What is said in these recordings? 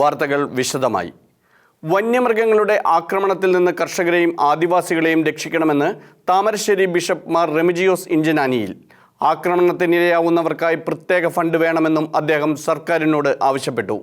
വാർത്തകൾ വിശദമായി. വന്യമൃഗങ്ങളുടെ ആക്രമണത്തിൽ നിന്ന് കർഷകരെയും ആദിവാസികളെയും രക്ഷിക്കണമെന്ന് താമരശ്ശേരി ബിഷപ്പ് മാർ റെമിജിയോസ് ഇഞ്ചനാനിയിൽ ആക്രമണത്തിനിരയാവുന്നവർക്കായി പ്രത്യേക ഫണ്ട് വേണമെന്നും അദ്ദേഹം സർക്കാരിനോട് ആവശ്യപ്പെട്ടു.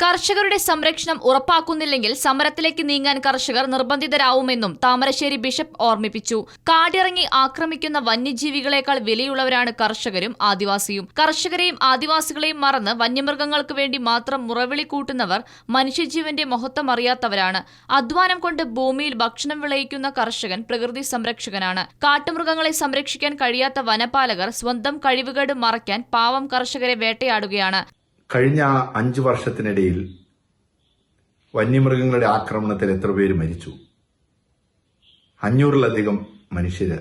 കർഷകരുടെ സംരക്ഷണം ഉറപ്പാക്കുന്നില്ലെങ്കിൽ സമരത്തിലേക്ക് നീങ്ങാൻ കർഷകർ നിർബന്ധിതരാവുമെന്നും താമരശ്ശേരി ബിഷപ്പ് ഓർമ്മിപ്പിച്ചു. കാടിറങ്ങി ആക്രമിക്കുന്ന വന്യജീവികളെക്കാൾ വിലയുള്ളവരാണ് കർഷകരും ആദിവാസിയും. കർഷകരെയും ആദിവാസികളെയും മറന്ന് വന്യമൃഗങ്ങൾക്ക് വേണ്ടി മാത്രം മുറവിളി കൂട്ടുന്നവർ മനുഷ്യജീവന്റെ മഹത്വം അറിയാത്തവരാണ്. അധ്വാനം കൊണ്ട് ഭൂമിയിൽ ഭക്ഷണം വിളയിക്കുന്ന കർഷകൻ പ്രകൃതി സംരക്ഷകനാണ്. കാട്ടുമൃഗങ്ങളെ സംരക്ഷിക്കാൻ കഴിയാത്ത വനപാലകർ സ്വന്തം കഴിവുകേട് മറയ്ക്കാൻ പാവം കർഷകരെ വേട്ടയാടുകയാണ്. കഴിഞ്ഞ അഞ്ചു വർഷത്തിനിടയിൽ വന്യമൃഗങ്ങളുടെ ആക്രമണത്തിൽ എത്ര പേര് മരിച്ചു? അഞ്ഞൂറിലധികം മനുഷ്യര്.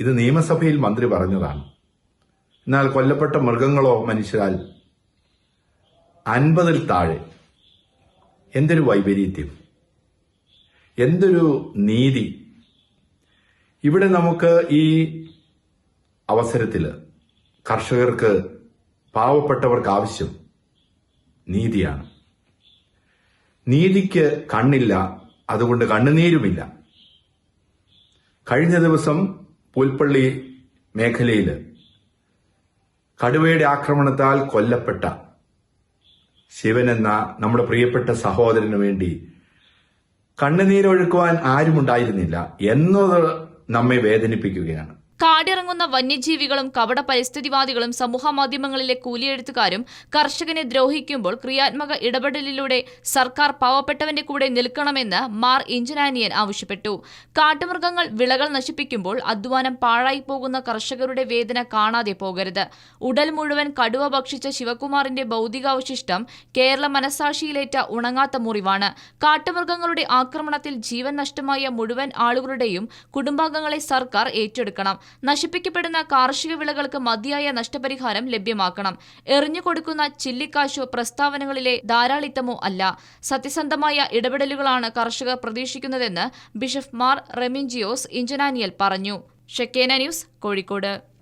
ഇത് നിയമസഭയിൽ മന്ത്രി പറഞ്ഞതാണ്. എന്നാൽ കൊല്ലപ്പെട്ട മൃഗങ്ങളോ മനുഷ്യരാൽ അൻപതിൽ താഴെ എന്തൊരു വൈപരീത്യം? എന്തൊരു നീതി? ഇവിടെ നമുക്ക് ഈ അവസരത്തിൽ കർഷകർക്ക് പാവപ്പെട്ടവർക്ക് ആവശ്യം നീതിയാണ്. നീതിക്ക് കണ്ണില്ല അതുകൊണ്ട് കണ്ണുനീരുമില്ല. കഴിഞ്ഞ ദിവസം പുൽപ്പള്ളി മേഖലയിൽ കടുവയുടെ ആക്രമണത്താൽ കൊല്ലപ്പെട്ട ശിവൻ എന്ന നമ്മുടെ പ്രിയപ്പെട്ട സഹോദരന് വേണ്ടി കണ്ണുനീരൊഴുക്കുവാൻ ആരുമുണ്ടായിരുന്നില്ല എന്നത് നമ്മെ വേദനിപ്പിക്കുകയാണ്. കാടിറങ്ങുന്ന വന്യജീവികളും കപട പരിസ്ഥിതിവാദികളും സമൂഹമാധ്യമങ്ങളിലെ കൂലിയെഴുത്തുകാരും കർഷകനെ ദ്രോഹിക്കുമ്പോൾ ക്രിയാത്മക ഇടപെടലിലൂടെ സർക്കാർ പാവപ്പെട്ടവന്റെ കൂടെ നിൽക്കണമെന്ന് മാർ ഇഞ്ചനാനിയൻ ആവശ്യപ്പെട്ടു. കാട്ടുമൃഗങ്ങൾ വിളകൾ നശിപ്പിക്കുമ്പോൾ അധ്വാനം പാഴായി പോകുന്ന കർഷകരുടെ വേദന കാണാതെ പോകരുത്. ഉടൽ മുഴുവൻ കടുവ ഭക്ഷിച്ച ശിവകുമാറിന്റെ ഭൗതികാവശിഷ്ടം കേരള മനസാക്ഷിയിലേറ്റ ഉണങ്ങാത്ത മുറിവാണ്. കാട്ടുമൃഗങ്ങളുടെ ആക്രമണത്തിൽ ജീവൻ നഷ്ടമായ മുഴുവൻ ആളുകളുടെയും കുടുംബാംഗങ്ങളെ സർക്കാർ ഏറ്റെടുക്കണം. നശിപ്പിക്കപ്പെടുന്ന കാർഷിക വിളകൾക്ക് മതിയായ നഷ്ടപരിഹാരം ലഭ്യമാക്കണം. എറിഞ്ഞുകൊടുക്കുന്ന ചില്ലിക്കാശോ പ്രസ്താവനകളിലെ ധാരാളിത്തമോ അല്ല. സത്യസന്ധമായ ഇടപെടലുകളാണ് കർഷകർ പ്രതീക്ഷിക്കുന്നതെന്ന് ബിഷപ്പ് മാർ റെമിൻജിയോസ് ഇഞ്ചനാനിയൽ പറഞ്ഞു. ഷെക്കേന ന്യൂസ് കോഴിക്കോട്.